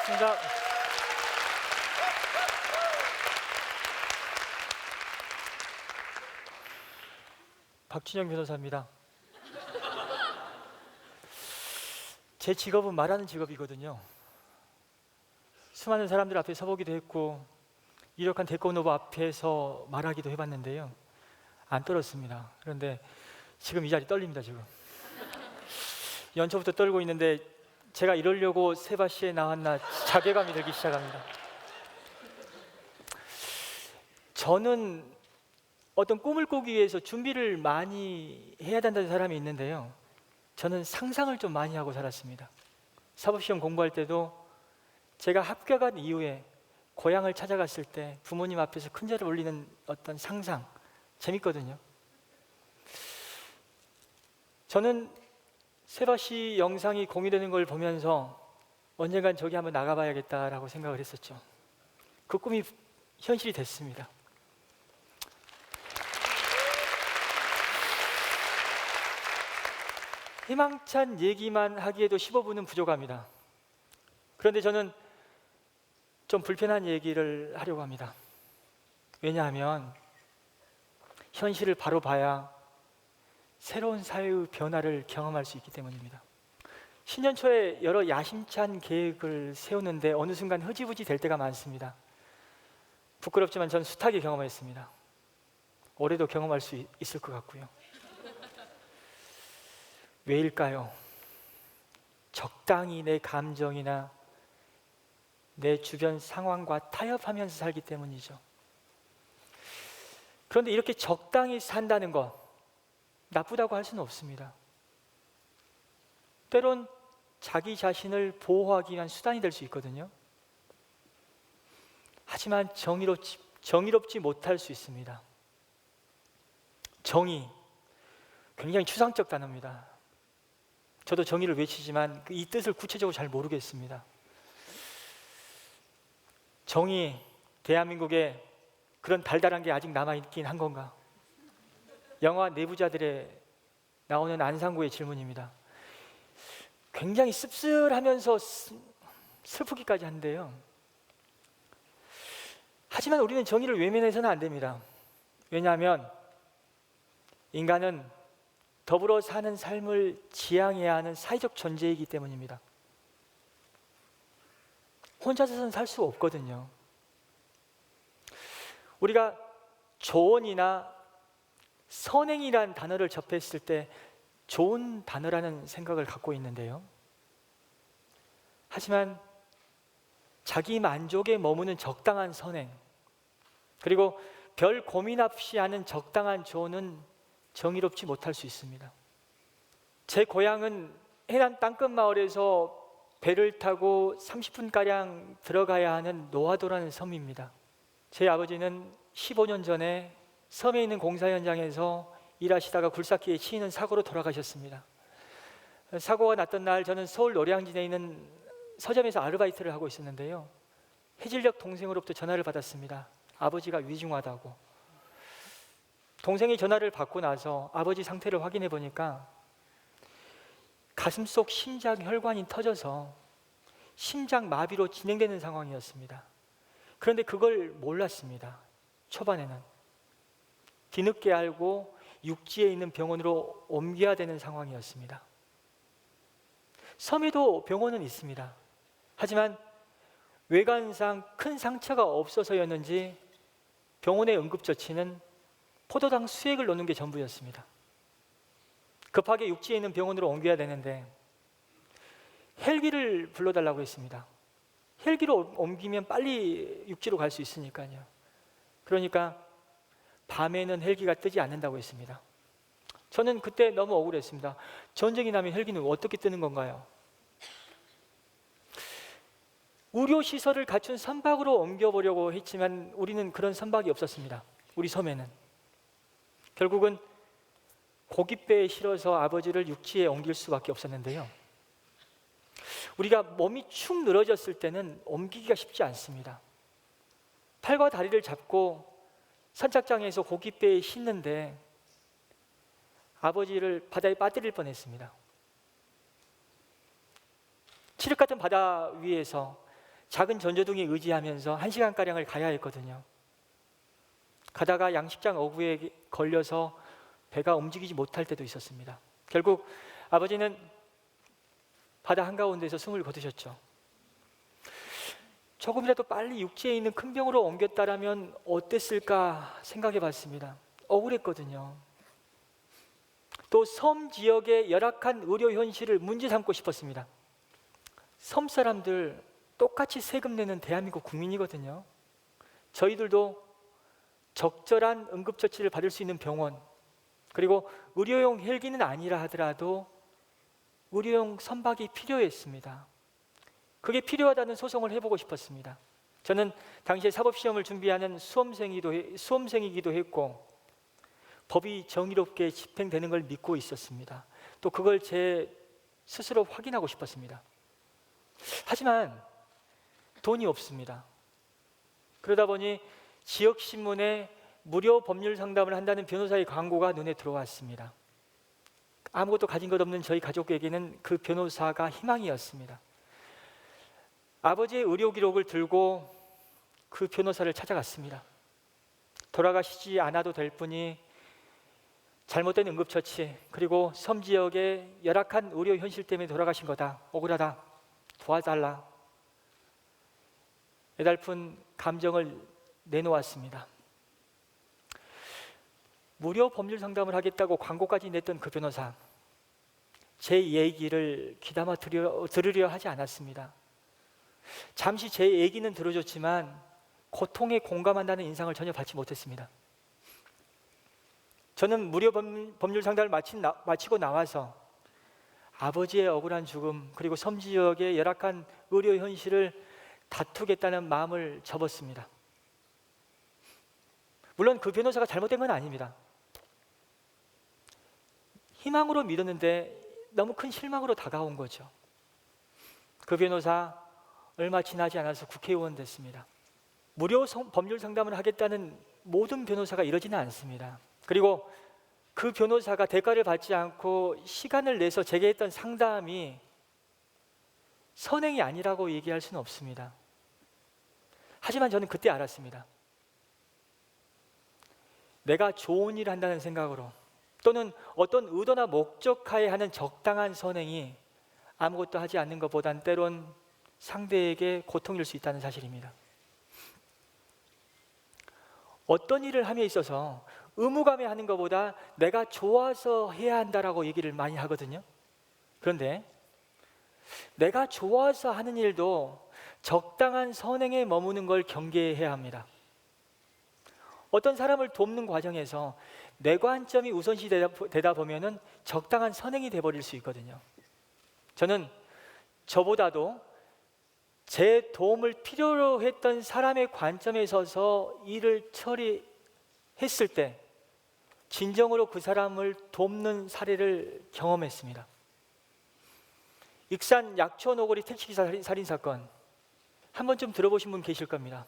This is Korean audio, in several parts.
반갑습니다. 박준영 변호사입니다. 제 직업은 말하는 직업이거든요. 수많은 사람들 앞에 서보기도 했고 유력한 대권 후보 앞에서 말하기도 해봤는데요. 안 떨었습니다. 그런데 지금 이 자리 떨립니다. 지금 연초부터 떨고 있는데 제가 이러려고 세바시에 나왔나 자괴감이 들기 시작합니다. 저는 어떤 꿈을 꾸기 위해서 준비를 많이 해야 된다는 사람이 있는데요. 저는 상상을 좀 많이 하고 살았습니다. 사법시험 공부할 때도 제가 합격한 이후에 고향을 찾아갔을 때 부모님 앞에서 큰 절을 올리는 어떤 상상 재밌거든요. 저는 세바시 영상이 공유되는 걸 보면서 언젠간 저기 한번 나가봐야겠다라고 생각을 했었죠. 그 꿈이 현실이 됐습니다. 희망찬 얘기만 하기에도 15분은 부족합니다. 그런데 저는 좀 불편한 얘기를 하려고 합니다. 왜냐하면 현실을 바로 봐야 새로운 사회의 변화를 경험할 수 있기 때문입니다. 신년 초에 여러 야심찬 계획을 세우는데 어느 순간 흐지부지 될 때가 많습니다. 부끄럽지만 전 숱하게 경험했습니다. 올해도 경험할 수 있- 있을 것 같고요. 왜일까요? 적당히 내 감정이나 내 주변 상황과 타협하면서 살기 때문이죠. 그런데 이렇게 적당히 산다는 것 나쁘다고 할 수는 없습니다. 때론 자기 자신을 보호하기 위한 수단이 될 수 있거든요. 하지만 정의롭지, 정의롭지 못할 수 있습니다. 정의, 굉장히 추상적 단어입니다. 저도 정의를 외치지만 그이 뜻을 구체적으로 잘 모르겠습니다. 정의, 대한민국에 그런 달달한 게 아직 남아있긴 한 건가? 영화 내부자들에 나오는 안상구의 질문입니다. 굉장히 씁쓸하면서 슬- 슬프기까지 한데요. 하지만 우리는 정의를 외면해서는 안 됩니다. 왜냐하면 인간은 더불어 사는 삶을 지향해야 하는 사회적 존재이기 때문입니다. 혼자서는 살 수 없거든요. 우리가 조언이나 선행이란 단어를 접했을 때 좋은 단어라는 생각을 갖고 있는데요. 하지만 자기 만족에 머무는 적당한 선행, 그리고 별 고민 없이 하는 적당한 조언은 정의롭지 못할 수 있습니다. 제 고향은 해남 땅끝 마을에서 배를 타고 30분가량 들어가야 하는 노하도라는 섬입니다. 제 아버지는 15년 전에 섬에 있는 공사 현장에서 일하시다가 굴삭기에 치이는 사고로 돌아가셨습니다. 사고가 났던 날 저는 서울 노량진에 있는 서점에서 아르바이트를 하고 있었는데요. 해질녘 동생으로부터 전화를 받았습니다. 아버지가 위중하다고. 동생이 전화를 받고 나서 아버지 상태를 확인해 보니까 가슴 속 심장 혈관이 터져서 심장 마비로 진행되는 상황이었습니다. 그런데 그걸 몰랐습니다. 초반에는 뒤늦게 알고 육지에 있는 병원으로 옮겨야 되는 상황이었습니다. 섬에도 병원은 있습니다. 하지만 외관상 큰 상처가 없어서였는지 병원의 응급조치는 포도당 수액을 놓는 게 전부였습니다. 급하게 육지에 있는 병원으로 옮겨야 되는데 헬기를 불러달라고 했습니다. 헬기로 옮기면 빨리 육지로 갈 수 있으니까요. 그러니까 밤에는 헬기가 뜨지 않는다고 했습니다. 저는 그때 너무 억울했습니다. 전쟁이 나면 헬기는 어떻게 뜨는 건가요? 의료 시설을 갖춘 선박으로 옮겨보려고 했지만 우리는 그런 선박이 없었습니다. 우리 섬에는 결국은 고깃배에 실어서 아버지를 육지에 옮길 수밖에 없었는데요. 우리가 몸이 축 늘어졌을 때는 옮기기가 쉽지 않습니다. 팔과 다리를 잡고 선착장에서 고깃배에 싣는데 아버지를 바다에 빠뜨릴 뻔했습니다. 칠흑 같은 바다 위에서 작은 전조등에 의지하면서 한 시간 가량을 가야 했거든요. 가다가 양식장 어구에 걸려서 배가 움직이지 못할 때도 있었습니다. 결국 아버지는 바다 한가운데서 숨을 거두셨죠. 조금이라도 빨리 육지에 있는 큰 병으로 옮겼다라면 어땠을까 생각해 봤습니다. 억울했거든요. 또 섬 지역의 열악한 의료 현실을 문제 삼고 싶었습니다. 섬 사람들 똑같이 세금 내는 대한민국 국민이거든요. 저희들도 적절한 응급처치를 받을 수 있는 병원 그리고 의료용 헬기는 아니라 하더라도 의료용 선박이 필요했습니다. 그게 필요하다는 소송을 해보고 싶었습니다. 저는 당시에 사법시험을 준비하는 수험생이기도, 해- 수험생이기도 했고 법이 정의롭게 집행되는 걸 믿고 있었습니다. 또 그걸 제 스스로 확인하고 싶었습니다. 하지만 돈이 없습니다. 그러다 보니 지역 신문에 무료 법률 상담을 한다는 변호사의 광고가 눈에 들어왔습니다. 아무것도 가진 것 없는 저희 가족에게는 그 변호사가 희망이었습니다. 아버지의 의료 기록을 들고 그 변호사를 찾아갔습니다. 돌아가시지 않아도 될 분이 잘못된 응급처치 그리고 섬 지역의 열악한 의료 현실 때문에 돌아가신 거다. 억울하다. 도와달라. 애달픈 감정을 내놓았습니다. 무료 법률 상담을 하겠다고 광고까지 냈던 그 변호사, 제 얘기를 귀담아 들으려, 들으려 하지 않았습니다. 잠시 제 얘기는 들어줬지만 고통에 공감한다는 인상을 전혀 받지 못했습니다. 저는 무료 법- 법률 상담을 마치고 나와서 아버지의 억울한 죽음 그리고 섬 지역의 열악한 의료 현실을 다투겠다는 마음을 접었습니다. 물론 그 변호사가 잘못된 건 아닙니다. 희망으로 믿었는데 너무 큰 실망으로 다가온 거죠. 그 변호사 얼마 지나지 않아서 국회의원 됐습니다. 무료 성- 법률 상담을 하겠다는 모든 변호사가 이러지는 않습니다. 그리고 그 변호사가 대가를 받지 않고 시간을 내서 제게 했던 상담이 선행이 아니라고 얘기할 수는 없습니다. 하지만 저는 그때 알았습니다. 내가 좋은 일을 한다는 생각으로 또는 어떤 의도나 목적하에 하는 적당한 선행이 아무것도 하지 않는 것보단 때론 상대에게 고통일 수 있다는 사실입니다. 어떤 일을 함에 있어서 의무감에 하는 것보다 내가 좋아서 해야 한다라고 얘기를 많이 하거든요. 그런데 내가 좋아서 하는 일도 적당한 선행에 머무는 걸 경계해야 합니다. 어떤 사람을 돕는 과정에서 내 관점이 우선시 되다, 되다 보면은 적당한 선행이 돼버릴 수 있거든요. 저는 저보다도 제 도움을 필요로 했던 사람의 관점에 서서 일을 처리했을 때 진정으로 그 사람을 돕는 사례를 경험했습니다. 익산 약초 노거리 택시기사 살인 사건 한 번쯤 들어보신 분 계실 겁니다.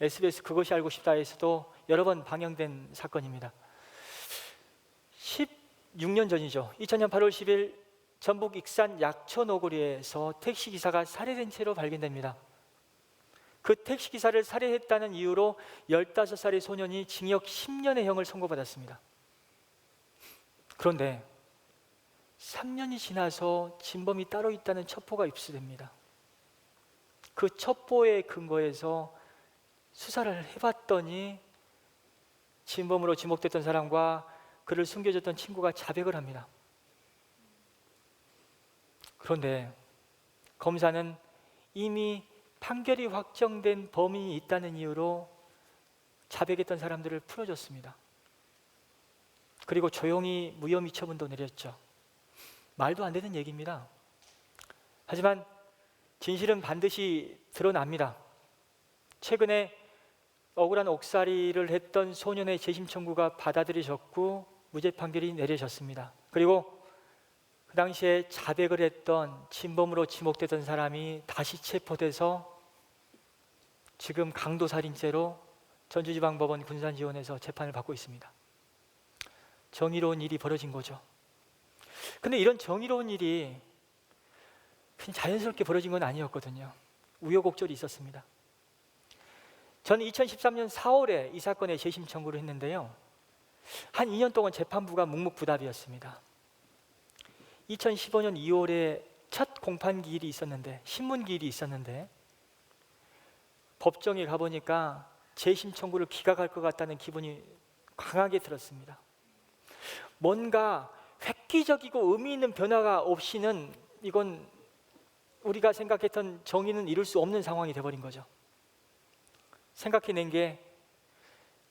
SBS 그것이 알고 싶다에서도 여러 번 방영된 사건입니다. 16년 전이죠. 2000년 8월 10일 전북 익산 약초 노거리에서 택시 기사가 살해된 채로 발견됩니다. 그 택시 기사를 살해했다는 이유로 15살의 소년이 징역 10년의 형을 선고받았습니다. 그런데 3년이 지나서 진범이 따로 있다는 첩보가 입수됩니다. 그 첩보의 근거에서 수사를 해봤더니 진범으로 지목됐던 사람과 그를 숨겨줬던 친구가 자백을 합니다. 그런데 검사는 이미 판결이 확정된 범인이 있다는 이유로 자백했던 사람들을 풀어줬습니다. 그리고 조용히 무혐의 처분도 내렸죠. 말도 안 되는 얘기입니다. 하지만 진실은 반드시 드러납니다. 최근에 억울한 옥살이를 했던 소년의 재심 청구가 받아들여졌고 무죄 판결이 내려졌습니다. 그리고 그 당시에 자백을 했던 진범으로 지목되던 사람이 다시 체포돼서 지금 강도 살인죄로 전주지방법원 군산지원에서 재판을 받고 있습니다. 정의로운 일이 벌어진 거죠. 근데 이런 정의로운 일이 그냥 자연스럽게 벌어진 건 아니었거든요. 우여곡절이 있었습니다. 저는 2013년 4월에 이 사건에 재심 청구를 했는데요. 한 2년 동안 재판부가 묵묵부답이었습니다. 2015년 2월에 첫 공판 기 일이 있었는데 신문 기 일이 있었는데 법정에 가보니까 재심 청구를 기각할 것 같다는 기분이 강하게 들었습니다. 뭔가 획기적이고 의미 있는 변화가 없이는 이건 우리가 생각했던 정의는 이룰 수 없는 상황이 돼버린 거죠. 생각해낸 게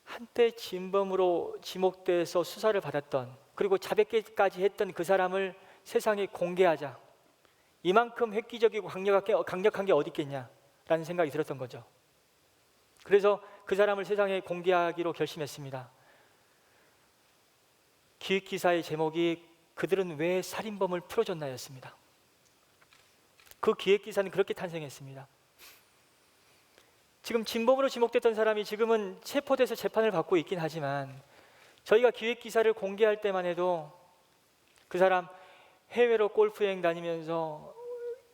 한때 진범으로 지목돼서 수사를 받았던 그리고 자백까지 했던 그 사람을 세상에 공개하자. 이만큼 획기적이고 강력한 게 어디 있겠냐라는 생각이 들었던 거죠. 그래서 그 사람을 세상에 공개하기로 결심했습니다. 기획 기사의 제목이 그들은 왜 살인범을 풀어줬나였습니다. 그 기획 기사는 그렇게 탄생했습니다. 지금 진범으로 지목됐던 사람이 지금은 체포돼서 재판을 받고 있긴 하지만 저희가 기획 기사를 공개할 때만 해도 그 사람 해외로 골프 여행 다니면서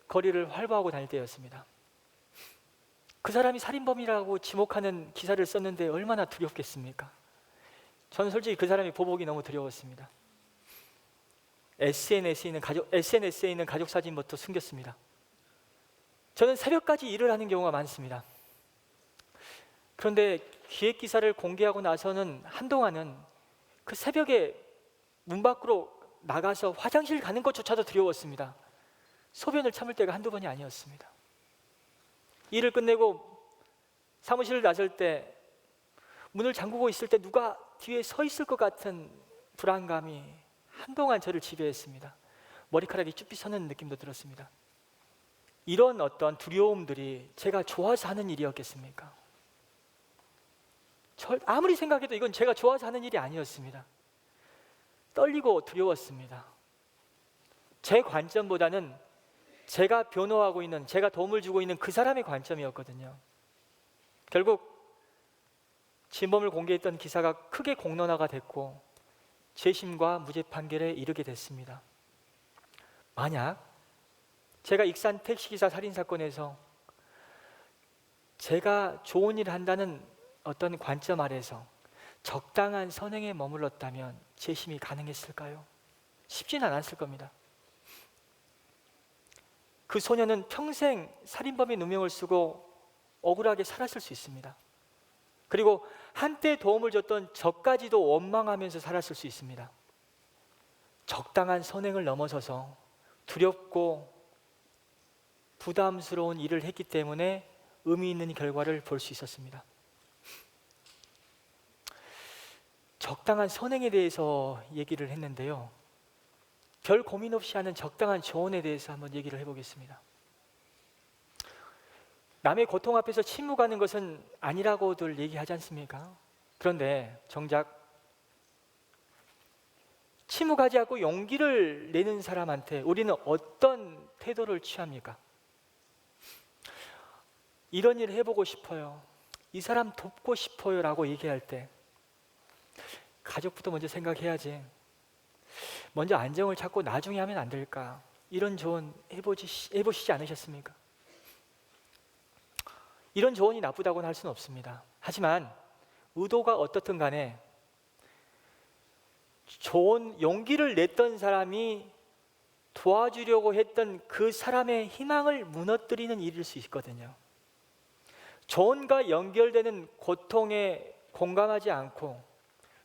거리를 활보하고 다닐 때였습니다. 그 사람이 살인범이라고 지목하는 기사를 썼는데 얼마나 두렵겠습니까? 저는 솔직히 그 사람이 보복이 너무 두려웠습니다. SNS에 있는 가족, SNS에 있는 가족 사진부터 숨겼습니다. 저는 새벽까지 일을 하는 경우가 많습니다. 그런데 기획 기사를 공개하고 나서는 한동안은 그 새벽에 문 밖으로 나가서 화장실 가는 것조차도 두려웠습니다. 소변을 참을 때가 한두 번이 아니었습니다. 일을 끝내고 사무실을 나설 때 문을 잠그고 있을 때 누가 뒤에 서 있을 것 같은 불안감이 한동안 저를 지배했습니다. 머리카락이 쭈삐 서는 느낌도 들었습니다. 이런 어떤 두려움들이 제가 좋아서 하는 일이었겠습니까? 절, 아무리 생각해도 이건 제가 좋아서 하는 일이 아니었습니다. 떨리고 두려웠습니다. 제 관점보다는 제가 변호하고 있는, 제가 도움을 주고 있는 그 사람의 관점이었거든요. 결국 진범을 공개했던 기사가 크게 공론화가 됐고 재심과 무죄 판결에 이르게 됐습니다. 만약 제가 익산 택시기사 살인 사건에서 제가 좋은 일을 한다는 어떤 관점 아래서 적당한 선행에 머물렀다면 재심이 가능했을까요? 쉽지는 않았을 겁니다. 그 소녀는 평생 살인범의 누명을 쓰고 억울하게 살았을 수 있습니다. 그리고 한때 도움을 줬던 저까지도 원망하면서 살았을 수 있습니다. 적당한 선행을 넘어서서 두렵고 부담스러운 일을 했기 때문에 의미 있는 결과를 볼 수 있었습니다. 적당한 선행에 대해서 얘기를 했는데요. 별 고민 없이 하는 적당한 조언에 대해서 한번 얘기를 해보겠습니다. 남의 고통 앞에서 침묵하는 것은 아니라고들 얘기하지 않습니까? 그런데 정작 침묵하지 않고 용기를 내는 사람한테 우리는 어떤 태도를 취합니까? 이런 일을 해보고 싶어요. 이 사람 돕고 싶어요. 라고 얘기할 때 가족부터 먼저 생각해야지. 먼저 안정을 찾고 나중에 하면 안 될까? 이런 조언 해보지, 해보시지 않으셨습니까? 이런 조언이 나쁘다고는 할 수는 없습니다. 하지만 의도가 어떻든 간에 좋은 용기를 냈던 사람이 도와주려고 했던 그 사람의 희망을 무너뜨리는 일일 수 있거든요. 조언과 연결되는 고통에 공감하지 않고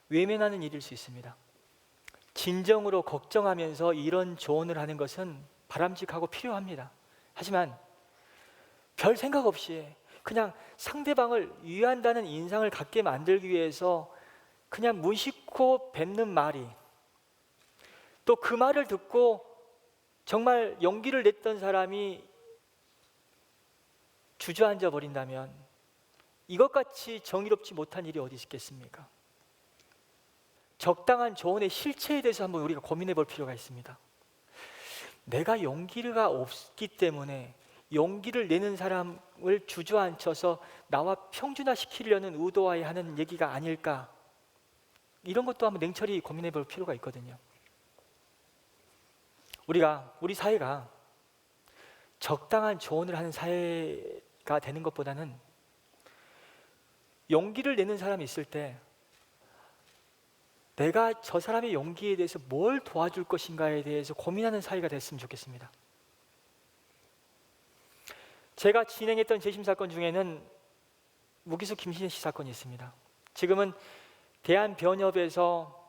외면하는 일일 수 있습니다. 진정으로 걱정하면서 이런 조언을 하는 것은 바람직하고 필요합니다. 하지만 별 생각 없이 그냥 상대방을 위한다는 인상을 갖게 만들기 위해서 그냥 무심코 뱉는 말이 또 그 말을 듣고 정말 용기를 냈던 사람이 주저앉아 버린다면 이것같이 정의롭지 못한 일이 어디 있겠습니까? 적당한 조언의 실체에 대해서 한번 우리가 고민해 볼 필요가 있습니다. 내가 용기가 없기 때문에 용기를 내는 사람을 주저앉혀서 나와 평준화시키려는 의도와에 하는 얘기가 아닐까 이런 것도 한번 냉철히 고민해 볼 필요가 있거든요. 우리가 우리 사회가 적당한 조언을 하는 사회가 되는 것보다는 용기를 내는 사람이 있을 때 내가 저 사람의 용기에 대해서 뭘 도와줄 것인가에 대해서 고민하는 사회가 됐으면 좋겠습니다. 제가 진행했던 재심 사건 중에는 무기수 김신혜 씨 사건이 있습니다. 지금은 대한변협에서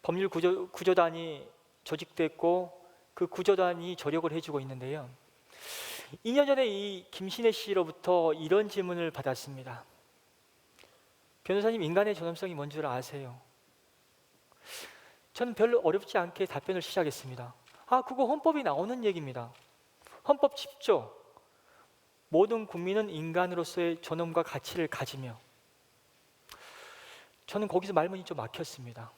법률 구조, 구조단이 조직됐고 그 구조단이 조력을 해주고 있는데요. 2년 전에 이 김신혜 씨로부터 이런 질문을 받았습니다. 변호사님 인간의 존엄성이 뭔 줄 아세요? 저는 별로 어렵지 않게 답변을 시작했습니다. 아, 그거 헌법이 나오는 얘기입니다. 헌법 10조. 모든 국민은 인간으로서의 존엄과 가치를 가지며 저는 거기서 말문이 좀 막혔습니다.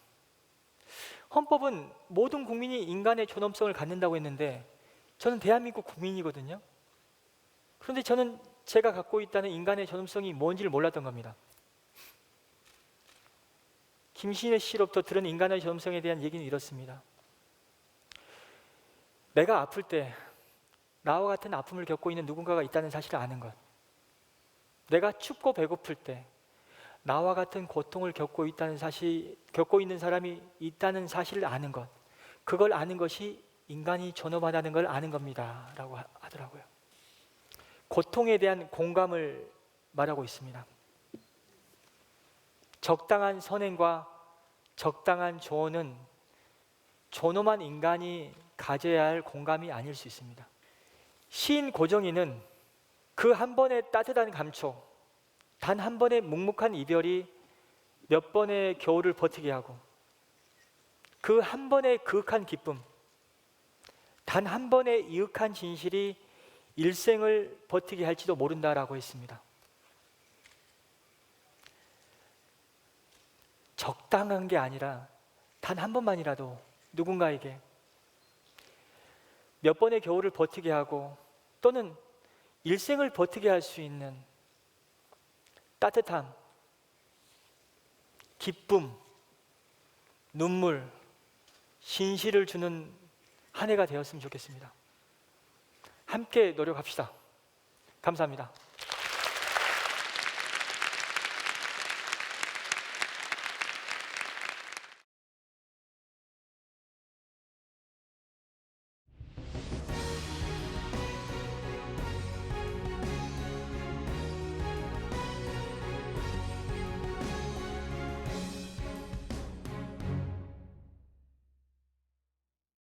헌법은 모든 국민이 인간의 존엄성을 갖는다고 했는데 저는 대한민국 국민이거든요. 그런데 저는 제가 갖고 있다는 인간의 존엄성이 뭔지를 몰랐던 겁니다. 김신혜 씨로부터 들은 인간의 존엄성에 대한 얘기는 이렇습니다. 내가 아플 때 나와 같은 아픔을 겪고 있는 누군가가 있다는 사실을 아는 것. 내가 춥고 배고플 때 나와 같은 고통을 겪고 있다는 사실, 겪고 있는 사람이 있다는 사실을 아는 것. 그걸 아는 것이 인간이 존엄하다는 걸 아는 겁니다. 라고 하- 하더라고요. 고통에 대한 공감을 말하고 있습니다. 적당한 선행과 적당한 조언은 존엄한 인간이 가져야 할 공감이 아닐 수 있습니다. 시인 고정희는 그 한 번의 따뜻한 감촉, 단 한 번의 묵묵한 이별이 몇 번의 겨울을 버티게 하고 그 한 번의 그윽한 기쁨, 단 한 번의 이윽한 진실이 일생을 버티게 할지도 모른다라고 했습니다. 적당한 게 아니라 단 한 번만이라도 누군가에게 몇 번의 겨울을 버티게 하고 또는 일생을 버티게 할 수 있는 따뜻함, 기쁨, 눈물, 신실을 주는 한 해가 되었으면 좋겠습니다. 함께 노력합시다. 감사합니다.